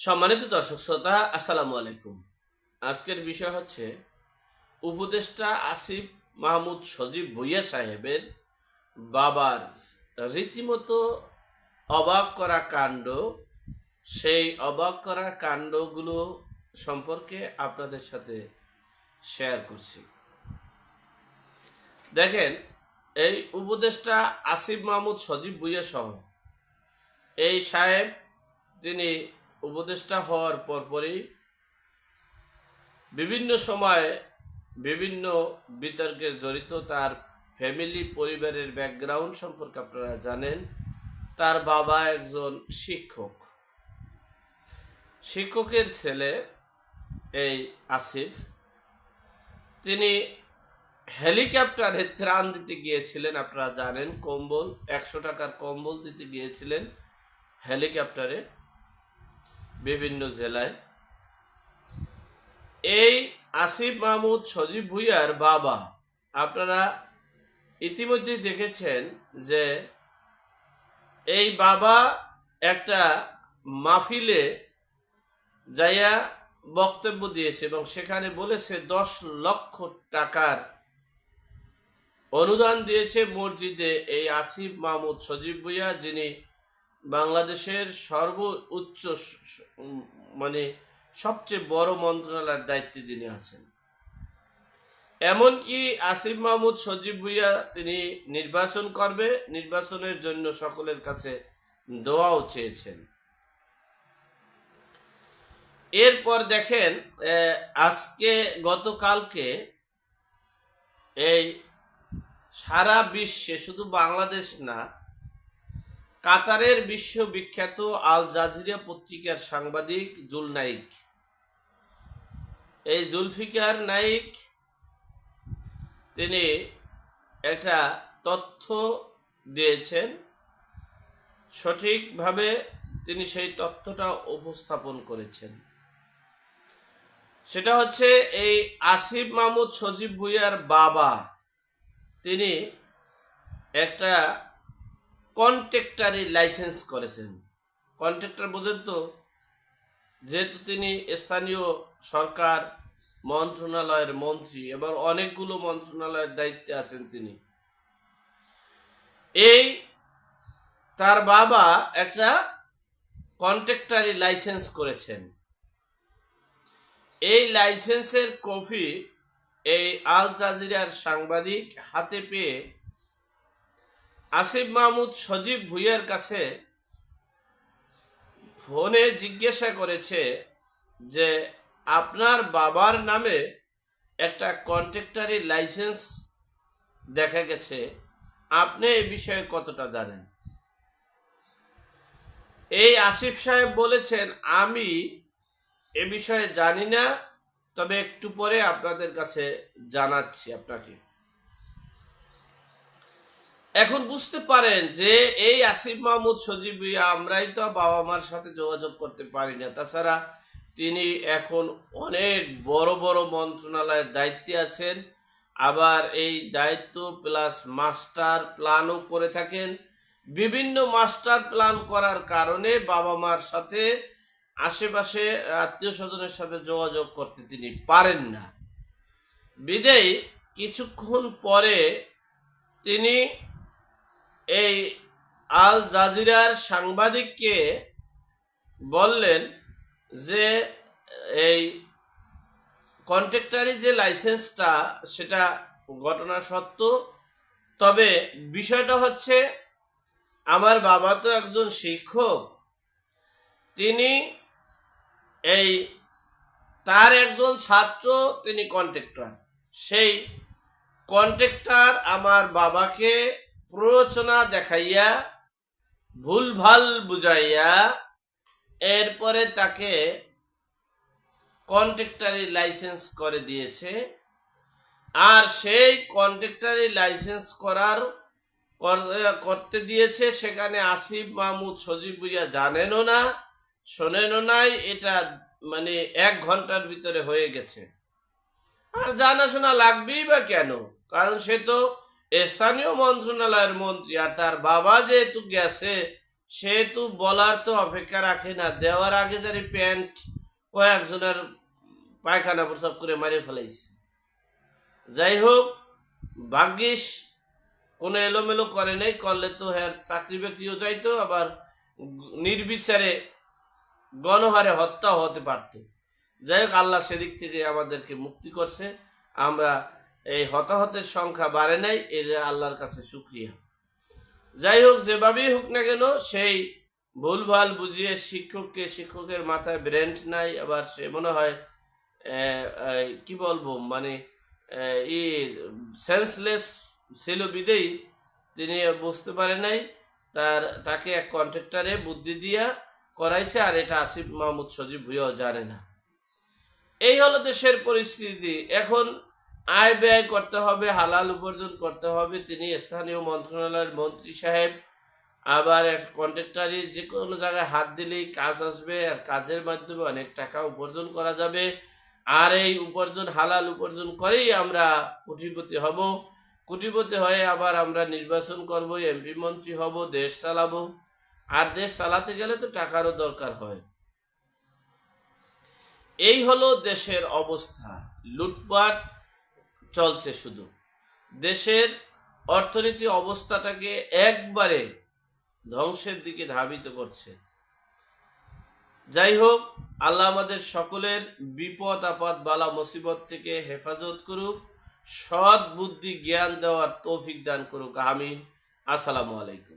সম্মানিত দর্শক শ্রোতা, আসসালামু আলাইকুম। আজকের বিষয় হচ্ছে উপদেষ্টা আসিফ মাহমুদ সজীব ভুইয়া সাহেবের বাবার রীতিমতো অবাক করা কাণ্ড। সেই অবাক করা কাণ্ডগুলো সম্পর্কে আপনাদের সাথে শেয়ার করছি। দেখেন, এই উপদেষ্টা আসিফ মাহমুদ সজীব ভুইয়া সহ এই সাহেব, তিনি উপদেষ্টা হওয়ার পরপরই বিভিন্ন সময় বিভিন্ন বিতর্কে জড়িত তার ফ্যামিলি, পরিবারের ব্যাকগ্রাউন্ড সম্পর্কে আপনারা জানেন। তার বাবা একজন শিক্ষক। শিক্ষকের ছেলে এই আসিফ। তিনি হেলিকপ্টারে ত্রাণ দিতে গিয়েছিলেন, আপনারা জানেন, কম্বল, একশো টাকার কম্বল দিতে গিয়েছিলেন হেলিকপ্টারে। বিভিন্ন জেলায়। এই আসিফ মাহমুদ সজীব ভুইয়ার বাবা, আপনারা ইতিমধ্যেই দেখেছেন যে এই বাবা একটা মাহফিলে যাইয়া বক্তব্য দিয়েছে এবং সেখানে বলেছে, দশ লক্ষ টাকার অনুদান দিয়েছে মসজিদে এই আসিফ মাহমুদ সজীব ভুইয়া যিনি বাংলাদেশের সর্বোচ্চ মানে সবচেয়ে বড় মন্ত্রণালয়ের দায়িত্বে যিনি আছেন। এমনকি আসিফ মাহমুদ সজীব ভুইয়া তিনি নির্বাচন করবে, নির্বাচনের জন্য সকলের কাছে দোয়াও চেয়েছেন। এরপর দেখেন আজকে গতকালকে এই সারা বিশ্বে শুধু বাংলাদেশ না কাতারের বিশ্ববিখ্যাত আল জাজিরা পত্রিকার সাংবাদিক জুল নাইক। এই জুলফিকার নাইক তিনি একটা তথ্য দিয়েছেন। সঠিকভাবে তিনি সেই তথ্যটা উপস্থাপন করেছেন। সেটা হচ্ছে এই আসিফ মাহমুদ সজীব ভুইয়ার বাবা। তিনি একটা কন্ট্রাক্টারি লাইসেন্স করেছেন। কন্ট্রাক্টর বোঝেন তো, যেহেতু তিনি স্থানীয় সরকার, মন্ত্রণালয়ের মন্ত্রী, এবার অনেকগুলো মন্ত্রণালয়ের দায়িত্বে আছেন তিনি। এই তার বাবা একটা কন্ট্রাক্টারি লাইসেন্স করেছেন। এই লাইসেন্সের কপি এই আল জাজিরার সাংবাদিক হাতে পেয়ে আসিফ মাহমুদ সজীব ভুইয়ার কাছে ফোনে জিজ্ঞাসা করেছে যে, আপনার বাবার নামে একটা কন্ট্রাক্টারি লাইসেন্স দেখা গেছে। আপনি এই বিষয়ে কতটা জানেন? এই আসিফ সাহেব বলেছেন, আমি এ বিষয়ে জানি না, তবে একটু পরে আপনাদের কাছে জানাচ্ছি আপনাকে। এখন বুঝতে পারেন যে এই আসিফ মাহমুদ সজীব, আমরাই তো বাবা মার সাথে যোগাযোগ করতে পারি না। তাছাড়া তিনি এখন অনেক বড় বড় মন্ত্রণালয়ের দায়িত্বে আছেন। আবার এই দায়িত্ব প্লাস মাস্টার প্ল্যানও করে থাকেন। বিভিন্ন মাস্টার প্ল্যান করার কারণে বাবা মার সাথে আশেপাশে আত্মীয় স্বজনের সাথে যোগাযোগ করতে তিনি পারেন না। বিদেয়, কিছুক্ষণ পরে তিনি এই আল জাজিরার সাংবাদিককে বললেন যে এই কন্ট্রাক্টারি যে লাইসেন্সটা, সেটা ঘটনা সত্য। তবে বিষয়টা হচ্ছে, আমার বাবা তো একজন শিক্ষক। তিনি এই তার একজন ছাত্র, তিনি কন্ট্রাক্টর সেই কন্ট্রাক্টর আমার বাবাকে প্ররোচনা দেখাইয়া, ভুলভাল বুঝাইয়া, এরপরে তাকে কন্ট্রাক্টারি লাইসেন্স করে দিয়েছে। আর সেই কন্ট্রাক্টারি লাইসেন্স করার করতে দিয়েছে সেখানে আসিফ মাহমুদ সজীব ভুইয়া জানেনও না, শোনেনও নাই, এটা মানে এক ঘণ্টার ভিতরে হয়ে গেছে। আর জানাশোনা লাগবেই বা কেন? কারণ সে তো স্থানীয় মন্ত্রণালয়ের মন্ত্রী আর তার বাবা যেহেতু গেছে, সেহেতু বলার তো অপেক্ষা রাখে না। দেওয়ার আগে যারি প্যান্ট কয়েকজনের পায়খানা প্রসাব করে মারে ফেলাইছে। যাই হোক, ভাগ্যিস কোনো এলোমেলো করে নাই, করলে তো হ্যাঁ চাকরি বাকরিও যাইতো আবার নির্বিচারে গণহারে হত্যা হতে পারত। যাই হোক, আল্লাহ সেদিক থেকে আমাদেরকে মুক্তি করছে। আমরা এই হতাহতের সংখ্যা বাড়ে নাই, এর আল্লাহর কাছে শুক্রিয়া। যাই হোক, যেভাবেই হোক না কেন, সেই ভুলভাল বুঝিয়ে শিক্ষককে, শিক্ষকের মাথায় ব্রেন্ড নাই, আবার সে মনে হয় কি বলব মানে ই সেন্সলেস ছিল বিদেই, তিনি বুঝতে পারে নাই, তার, তাকে এক কন্ট্রাক্টারে বুদ্ধি দিয়া করাইছে, আর এটা আসিফ মাহমুদ সজীব ভুইয়াও জানে না। এই হলো দেশের পরিস্থিতি। এখন আয় ব্যয় করতে হবে, হালাল উপার্জন করতে হবে। তিনি স্থানীয় মন্ত্রণালয়ের মন্ত্রী সাহেব। আবার কন্ট্রাক্টারি যে কোনো জায়গায় হাত দিলেই কাজ আসবে আর কাজের মাধ্যমে অনেক টাকা উপার্জন করা যাবে। আর এই উপার্জন, হালাল উপার্জন করেই আমরা কোটিপতি হব। কোটিপতি হয়ে আবার আমরা নির্বাচন করব এমপি মন্ত্রী হব, দেশ চালাবো। আর দেশ চালাতে গেলে তো টাকারও দরকার হয়। এই হলো দেশের অবস্থা। লুটপাট চলছে শুধু। দেশের অর্থনীতি অবস্থাটাকে একবারে ধ্বংসের দিকে ধাবিত করছে। যাই হোক, আল্লাহ আমাদের সকলের বিপদ, আপদ, বালা, মুসিবত থেকে হেফাজত করুক, সৎ বুদ্ধি, জ্ঞান দেওয়ার তৌফিক দান করুক। আমিন। আসসালামু আলাইকুম।